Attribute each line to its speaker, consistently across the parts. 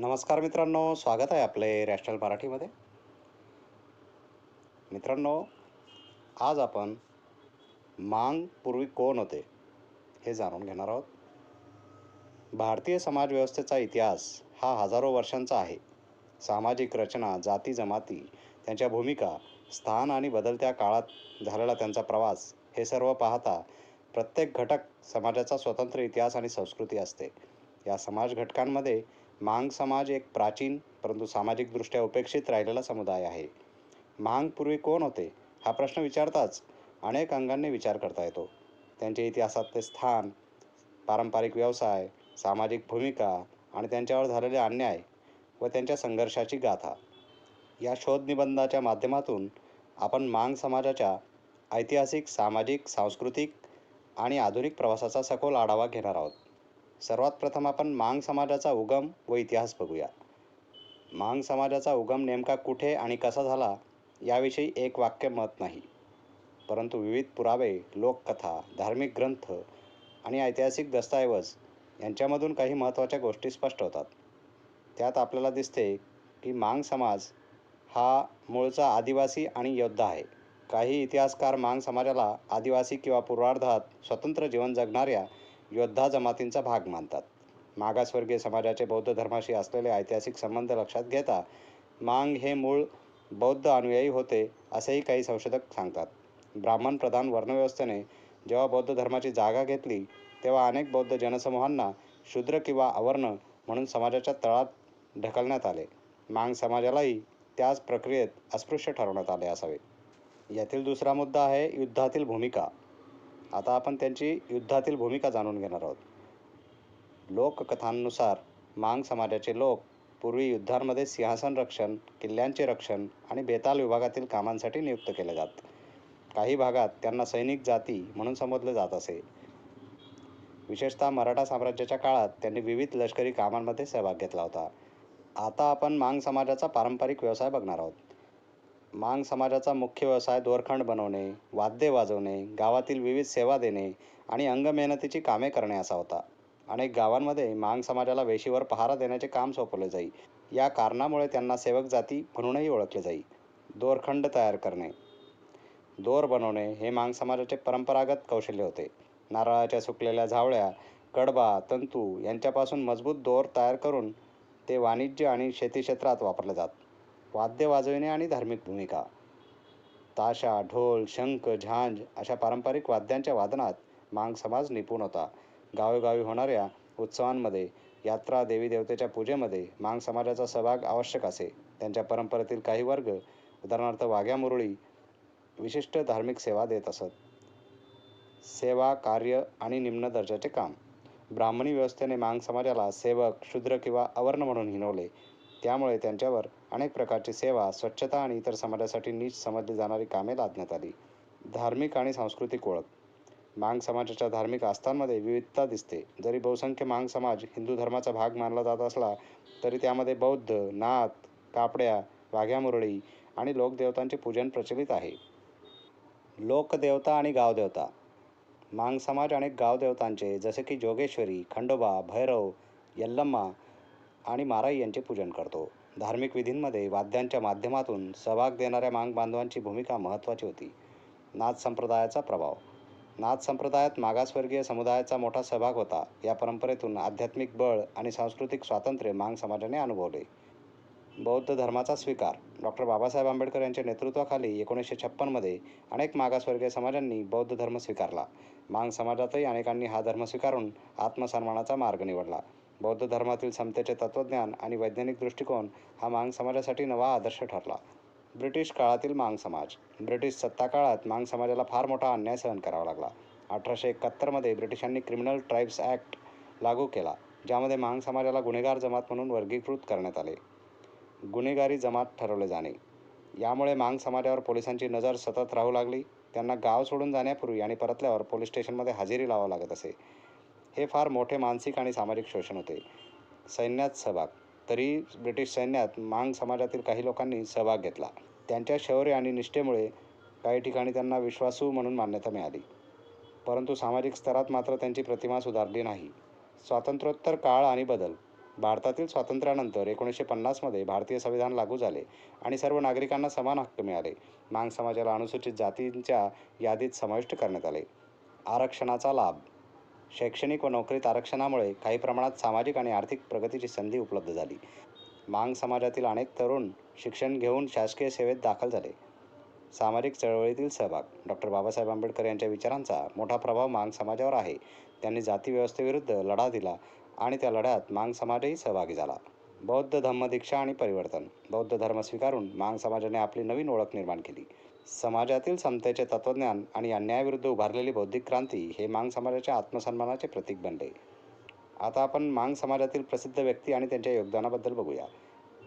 Speaker 1: नमस्कार मित्रांनो स्वागत आहे आपले रॅशनल मराठीमध्ये. मित्रांनो आज आपण मांग पूर्वी कोण होते हे जाणून घेणार आहोत. भारतीय समाजव्यवस्थेचा इतिहास हा हजारो वर्षांचा आहे. सामाजिक रचना जाती जमाती त्यांच्या भूमिका स्थान आणि बदलत्या काळात झालेला त्यांचा प्रवास हे सर्व पाहता प्रत्येक घटक समाजाचा स्वतंत्र इतिहास आणि संस्कृती असते. या समाज घटकांमध्ये मांग समाज एक प्राचीन परंतु सामाजिकदृष्ट्या उपेक्षित राहिलेला समुदाय आहे. मांग पूर्वी कोण होते? हा प्रश्न विचारताच अनेक अंगांनी विचार करता येतो. त्यांचे इतिहासातले स्थान पारंपरिक व्यवसाय सामाजिक भूमिका आणि त्यांच्यावर झालेले अन्याय व त्यांच्या संघर्षाची गाथा. या शोधनिबंधाच्या माध्यमातून आपण मांग समाजाच्या ऐतिहासिक सामाजिक सांस्कृतिक आणि आधुनिक प्रवासाचा सखोल आढावा घेणार आहोत. सर्वात प्रथम आपण मांग समाजाचा उगम व इतिहास बघूया मांग समाजाचा उगम नेमका कुठे आणि कसा झाला याविषयी एक वाक्य मत नाही. परंतु विविध पुरावे लोककथा धार्मिक ग्रंथ आणि ऐतिहासिक दस्तऐवज यांच्यामधून काही महत्त्वाच्या गोष्टी स्पष्ट होतात. त्यात आपल्याला दिसते की मांग समाज हा मूळचा आदिवासी आणि योद्धा आहे. काही इतिहासकार मांग समाजाला आदिवासी किंवा पूर्वार्धात स्वतंत्र जीवन जगणाऱ्या योद्धा जमातींचा भाग मानतात. मागासवर्गीय समाजाचे बौद्ध धर्माशी असलेले ऐतिहासिक संबंध लक्षात घेता मांग हे मूळ बौद्ध अनुयायी होते असेही काही संशोधक सांगतात. ब्राह्मण प्रधान वर्णव्यवस्थेने जेव्हा बौद्ध धर्माची जागा घेतली तेव्हा अनेक बौद्ध जनसमूहांना शूद्र किंवा अवर्ण म्हणून समाजाच्या तळात ढकलण्यात आले. मांग समाजालाही त्याच प्रक्रियेत अस्पृश्य ठरवण्यात आले असावे. यातील दुसरा मुद्दा आहे युद्धातील भूमिका. आता आपण त्यांची युद्धातील भूमिका जाणून घेणार आहोत. लोककथांनुसार मांग समाजाचे लोक पूर्वी युद्धांमध्ये सिंहासन रक्षण किल्ल्यांचे रक्षण आणि बेताल विभागातील कामांसाठी नियुक्त केले जात. काही भागात त्यांना सैनिक जाती म्हणून संबोधले जात असे. विशेषतः मराठा साम्राज्याच्या काळात त्यांनी विविध लष्करी कामांमध्ये सहभाग घेतला होता. आता आपण मांग समाजाचा पारंपरिक व्यवसाय बघणार आहोत. मांग समाजाचा मुख्य व्यवसाय दोरखंड बनवणे वाद्ये वाजवणे गावातील विविध सेवा देणे आणि अंगमेहनतीची कामे करणे असा होता. अनेक गावांमध्ये मांग समाजाला वेशीवर पहारा देण्याचे काम सोपवले जाई. या कारणामुळे त्यांना सेवक जाती म्हणूनही ओळखले जाई. दोरखंड तयार करणे. दोर बनवणे हे मांग समाजाचे परंपरागत कौशल्य होते. नारळाच्या सुकलेल्या झावळ्या कडबा तंतू यांच्यापासून मजबूत दोर तयार करून ते वाणिज्य आणि शेती क्षेत्रात वापरले जात. वाद्य वाजविणे आणि धार्मिक भूमिका. ताशा ढोल शंख झांज अशा पारंपरिक वाद्यांच्या वादनात मांग समाज निपुण होता. गावोगावी होणाऱ्या उत्सवांमध्ये यात्रा देवी देवतेच्या पूजेमध्ये मांग समाजाचा सहभाग आवश्यक असे. त्यांच्या परंपरेतील काही वर्ग उदाहरणार्थ वाघ्या मुरळी विशिष्ट धार्मिक सेवा देत असत. सेवा कार्य आणि निम्न दर्जाचे काम. ब्राह्मणी व्यवस्थेने मांग समाजाला सेवक शूद्र किंवा अवर्ण म्हणून हिनवले. त्यामुळे त्यांच्यावर अनेक प्रकारची सेवा स्वच्छता आणि इतर समाजासाठी नीच समजली जाणारी कामे लादण्यात आली. धार्मिक आणि सांस्कृतिक ओळख. मांग समाजाच्या धार्मिक आस्थांमध्ये विविधता दिसते. जरी बहुसंख्य मांग समाज हिंदू धर्माचा भाग मानला जात असला तरी त्यामध्ये बौद्ध नाथ कापड्या वाघ्या मुरळी आणि लोकदेवतांचे पूजन प्रचलित आहे. लोकदेवता आणि गावदेवता. मांग समाज अनेक गावदेवतांचे जसे की जोगेश्वरी खंडोबा भैरव यल्लम्मा आणि माराई यांचे पूजन करतो. धार्मिक विधींमध्ये वाद्यांच्या माध्यमातून सहभाग देणाऱ्या मांग बांधवांची भूमिका महत्त्वाची होती. नाथ संप्रदायाचा प्रभाव. नाथ संप्रदायात मागासवर्गीय समुदायाचा मोठा सहभाग होता. या परंपरेतून आध्यात्मिक बळ आणि सांस्कृतिक स्वातंत्र्य मांग समाजाने अनुभवले. बौद्ध धर्माचा स्वीकार. डॉक्टर बाबासाहेब आंबेडकर यांच्या नेतृत्वाखाली एकोणीसशे छप्पनमध्ये अनेक मागासवर्गीय समाजांनी बौद्ध धर्म स्वीकारला. मांग समाजातही अनेकांनी हा धर्म स्वीकारून आत्मसन्मानाचा मार्ग निवडला. बौद्ध धर्मातील समतेचे तत्त्वज्ञान आणि वैज्ञानिक दृष्टिकोन हा मांग समाजासाठी नवा आदर्श ठरला. ब्रिटिश काळातील मांग समाज. ब्रिटिश सत्ता काळात मांग समाजाला फार मोठा अन्याय सहन करावा लागला. अठराशे एकाहत्तरमध्ये ब्रिटिशांनी क्रिमिनल ट्राईब्स ॲक्ट लागू केला ज्यामध्ये मांग समाजाला गुन्हेगार जमात म्हणून वर्गीकृत करण्यात आले. गुन्हेगारी जमात ठरवले जाणे. यामुळे मांग समाजावर पोलिसांची नजर सतत राहू लागली. त्यांना गाव सोडून जाण्यापूर्वी आणि परतल्यावर पोलीस स्टेशनमध्ये हजेरी लावावं लागत असे. हे फार मोठे मानसिक आणि सामाजिक शोषण होते. सैन्यात सहभाग. तरी ब्रिटिश सैन्यात मांग समाजातील काही लोकांनी सहभाग घेतला. त्यांच्या शौर्य आणि निष्ठेमुळे काही ठिकाणी त्यांना विश्वासू म्हणून मान्यता मिळाली. परंतु सामाजिक स्तरात मात्र त्यांची प्रतिमा सुधारली नाही. स्वातंत्र्योत्तर काळ आणि बदल. भारतातील स्वातंत्र्यानंतर एकोणीसशे पन्नासमध्ये भारतीय संविधान लागू झाले आणि सर्व नागरिकांना समान हक्क मिळाले. मांग समाजाला अनुसूचित जातींच्या यादीत समाविष्ट करण्यात आले. आरक्षणाचा लाभ. शैक्षणिक व नोकरीत आरक्षणामुळे काही प्रमाणात सामाजिक आणि आर्थिक प्रगतीची संधी उपलब्ध झाली. मांग समाजातील अनेक तरुण शिक्षण घेऊन शासकीय सेवेत दाखल झाले. सामाजिक चळवळीतील सहभाग डॉक्टर बाबासाहेब आंबेडकर यांच्या विचारांचा मोठा प्रभाव मांग समाजावर आहे. त्यांनी जातीव्यवस्थेविरुद्ध लढा दिला आणि त्या लढ्यात मांग समाजही सहभागी झाला. बौद्ध धम्म दीक्षा आणि परिवर्तन बौद्ध धर्म स्वीकारून मांग समाजाने आपली नवीन ओळख निर्माण केली. समाजातील समतेचे तत्त्वज्ञान आणि अन्यायाविरुद्ध उभारलेली बौद्धिक क्रांती हे मांग समाजाच्या आत्मसन्मानाचे प्रतीक बनले. आता आपण मांग समाजातील प्रसिद्ध व्यक्ती आणि त्यांच्या योगदानाबद्दल बघूया.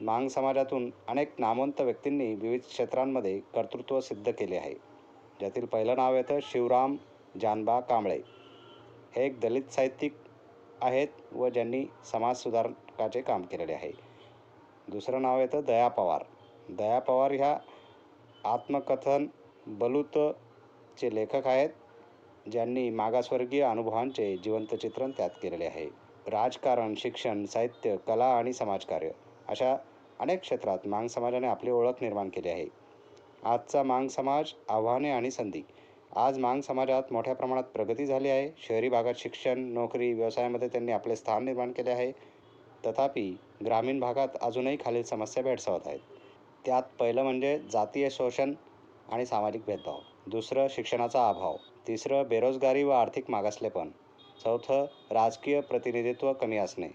Speaker 1: मांग समाजातून अनेक नामवंत व्यक्तींनी विविध क्षेत्रांमध्ये कर्तृत्व सिद्ध केले आहे. ज्यातील पहिलं नाव येतं शिवराम जानबा कांबळे. हे एक दलित साहित्यिक आहेत व ज्यांनी समाज सुधारकाचे काम केलेले आहे. दुसरं नाव येतं दया पवार. दया पवार ह्या आत्मकथन बलूतचे लेखक आहेत ज्यांनी मागासवर्गीय अनुभवांचे जिवंत चित्रण त्यात केलेले आहे. राजकारण शिक्षण साहित्य कला आणि समाजकार्य अशा अनेक क्षेत्रात मांग समाजाने आपली ओळख निर्माण केली आहे. आजचा मांग समाज आव्हाने आणि संधी आज मांग समाजात मोठ्या प्रमाणात प्रगती झाली आहे. शहरी भागात शिक्षण नोकरी व्यवसायामध्ये त्यांनी आपले स्थान निर्माण केले आहे. तथापि ग्रामीण भागात अजूनही खालील समस्या भेडसावत आहेत. त्यात पहिलं म्हणजे जातीय शोषण आणि सामाजिक भेदभाव. दुसरं शिक्षणाचा अभाव. तिसरं बेरोजगारी व आर्थिक मागासलेपण चौथं राजकीय प्रतिनिधित्व कमी असणे.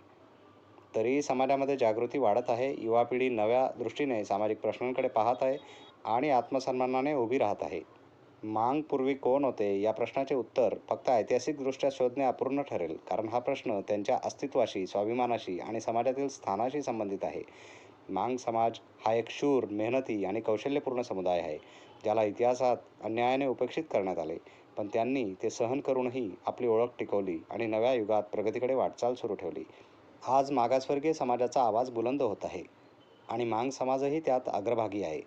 Speaker 1: तरीही समाजामध्ये जागृती वाढत आहे. युवा पिढी नव्या दृष्टीने सामाजिक प्रश्नांकडे पाहत आहे आणि आत्मसन्मानाने उभी राहत आहे. मांग पूर्वी कोण होते? या प्रश्नाचे उत्तर फक्त ऐतिहासिकदृष्ट्या शोधणे अपूर्ण ठरेल. कारण हा प्रश्न त्यांच्या अस्तित्वाशी स्वाभिमानाशी आणि समाजातील स्थानाशी संबंधित आहे. मांग समाज हा एक शूर मेहनती आणि कौशल्यपूर्ण समुदाय आहे ज्याला इतिहासात अन्यायाने उपेक्षित करण्यात आले. पण त्यांनी ते सहन करूनही आपली ओळख टिकवली आणि नव्या युगात प्रगतीकडे वाटचाल सुरू ठेवली. आज मागासवर्गीय समाजाचा आवाज बुलंद होत आहे आणि मांग समाजही त्यात अग्रभागी आहे.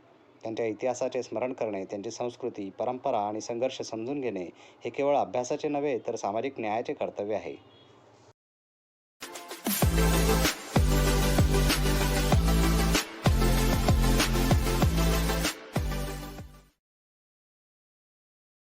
Speaker 1: त्यांच्या इतिहासाचे स्मरण करणे त्यांची संस्कृती परंपरा आणि संघर्ष समजून घेणे हे केवळ अभ्यासाचे नव्हे तर सामाजिक न्यायाचे कर्तव्य आहे.